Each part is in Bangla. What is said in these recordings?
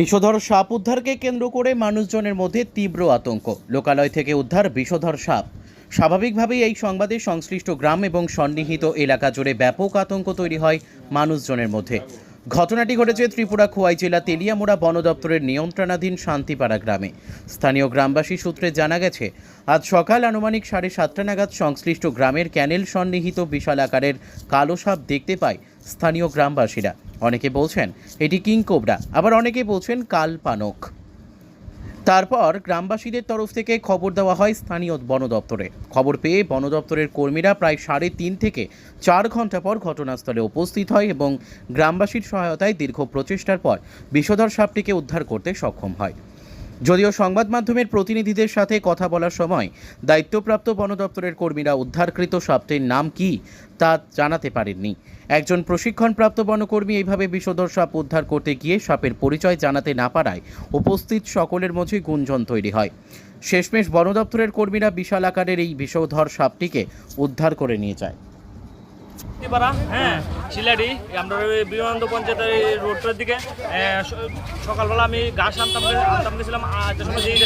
বিষধর সাপ উদ্ধারকে কেন্দ্র করে মানুষজনের মধ্যে তীব্র আতঙ্ক। লোকালয় থেকে উদ্ধার বিষধর সাপ। স্বাভাবিকভাবেই এই সংবাদে সংশ্লিষ্ট গ্রাম এবং সন্নিহিত এলাকা জুড়ে ব্যাপক আতঙ্ক তৈরি হয় মানুষজনের মধ্যে। ঘটনাটি ঘটেছে ত্রিপুরা খোয়াই জেলা তেলিয়ামোড়া বন দপ্তরের নিয়ন্ত্রণাধীন শান্তিপাড়া গ্রামে। স্থানীয় গ্রামবাসী সূত্রে জানা গেছে, আজ সকাল আনুমানিক সাড়ে সাতটা নাগাদ সংশ্লিষ্ট গ্রামের ক্যানেল সন্নিহিত বিশাল আকারের কালো সাপ দেখতে পায় স্থানীয় গ্রামবাসীরা। অনেকে বলছেন এটি কিং কোবরা, আবার অনেকে বলছেন কাল পানক। তারপর গ্রামবাসীদের তরফ থেকে খবর দেওয়া হয় স্থানীয় বন দপ্তরে। খবর পেয়ে বন দপ্তরের কর্মীরা প্রায় সাড়ে তিন থেকে চার ঘণ্টা পর ঘটনাস্থলে উপস্থিত হয় এবং গ্রামবাসীর সহায়তায় দীর্ঘ প্রচেষ্টার পর বিষধর সাপটিকে উদ্ধার করতে সক্ষম হয়। যদিও সংবাদ মাধ্যমের প্রতিনিধিদের সাথে কথা বলার সময় দায়িত্বপ্রাপ্ত বন দপ্তরের কর্মীরা উদ্ধারকৃত সাপটির নাম কি তা জানাতে পারেননি। একজন প্রশিক্ষণপ্রাপ্ত বনকর্মী এইভাবে বিষধর সাপ উদ্ধার করতে গিয়ে সাপের পরিচয় জানাতে না পারায় উপস্থিত সকলের মধ্যে গুঞ্জন তৈরি হয়। শেষমেশ বন দপ্তরের কর্মীরা বিশাল আকারের এই বিষধর সাপটিকে উদ্ধার করে নিয়ে যায়। হ্যাঁ। শিলাডি আমরা ওই বিমানন্দ পঞ্চায়েতের এই রোডটার দিকে সকালবেলা আমি ঘাস আনতাম আনতাম গেছিলাম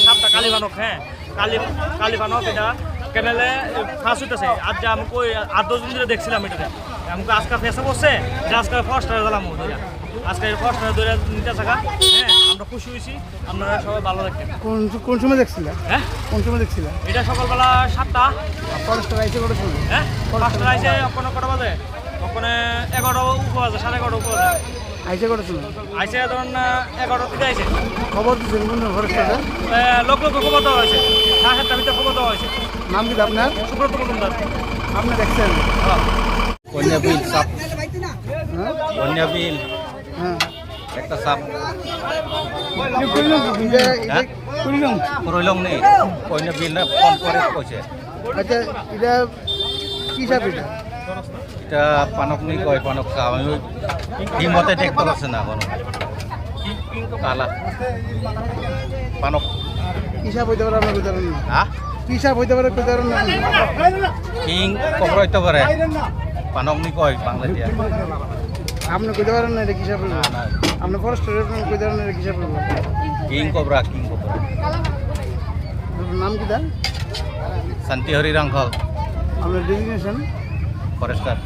সাপটা কালীবানক হ্যাঁ কালী কালীবানক এটা কেনেলে ফাঁস হইতেছে। আর যে আমি কই আট দশ দিন ধরে দেখছিলাম এটাতে আমাকে আজকে ফেসে বসছে যে আজকে ফার্স্ট ধরে আজকে ফার্স্ট ধরে নিতে থাকা। হ্যাঁ আমরা খুশি হয়েছি আপনারা সবাই ভালো থাকবেন। কোন কোন সময় দেখছিলে? হ্যাঁ? কোন সময় দেখছিলে? এটা সকালবেলা সাতটা। ফরেস্টার আইসে কত সময়? হ্যাঁ? পাঁচটা আইসে ওখানে কটা বাজে? ওখানে এগারোটা উপর বাজে সাড়ে এগারোটা উপর বাজে আইসে কত সময় আইসে ধরুন এগারোটা থেকে আইসে। খবর দিচ্ছেন কোন ফরেস্টারে লোক লোক খবর দেওয়া হয়েছে। সাড়ে সাতটার ভিতরে খবর দেওয়া হয়েছে। নাম কি আপনার? সুব্রত মজুমদার। আপনি দেখছেন? হ্যাঁ বন্যাবিল সাপ। হ্যাঁ বন্যাবিল হ্যাঁ। একটা সাপ। করইলং নেই। বন্যাবিল না ফোন করে কইছে। আচ্ছা এটা কি সাপ এটা? এটা পানক নেই কয় পানক সাপ আমি ওই মতে দেখতে পাচ্ছে না কোনো। কালা। পানক। সাপ হইতে পারে আপনার পারেন হ্যাঁ সাপ হইতে পারে কইতে না? কিং কবর হইতে পারে পানক নি কয় বাংলা দিয়া আপনি কইতে পারেন না এটা কি না আপনি ফরেস্টারে কইতে পারেন না এটা কি কিং কবরা কিং কবরা নাম কি দা? শান্তি হরি রাঙ্খল আপনার ডেজিগনেশন ফরেস্টার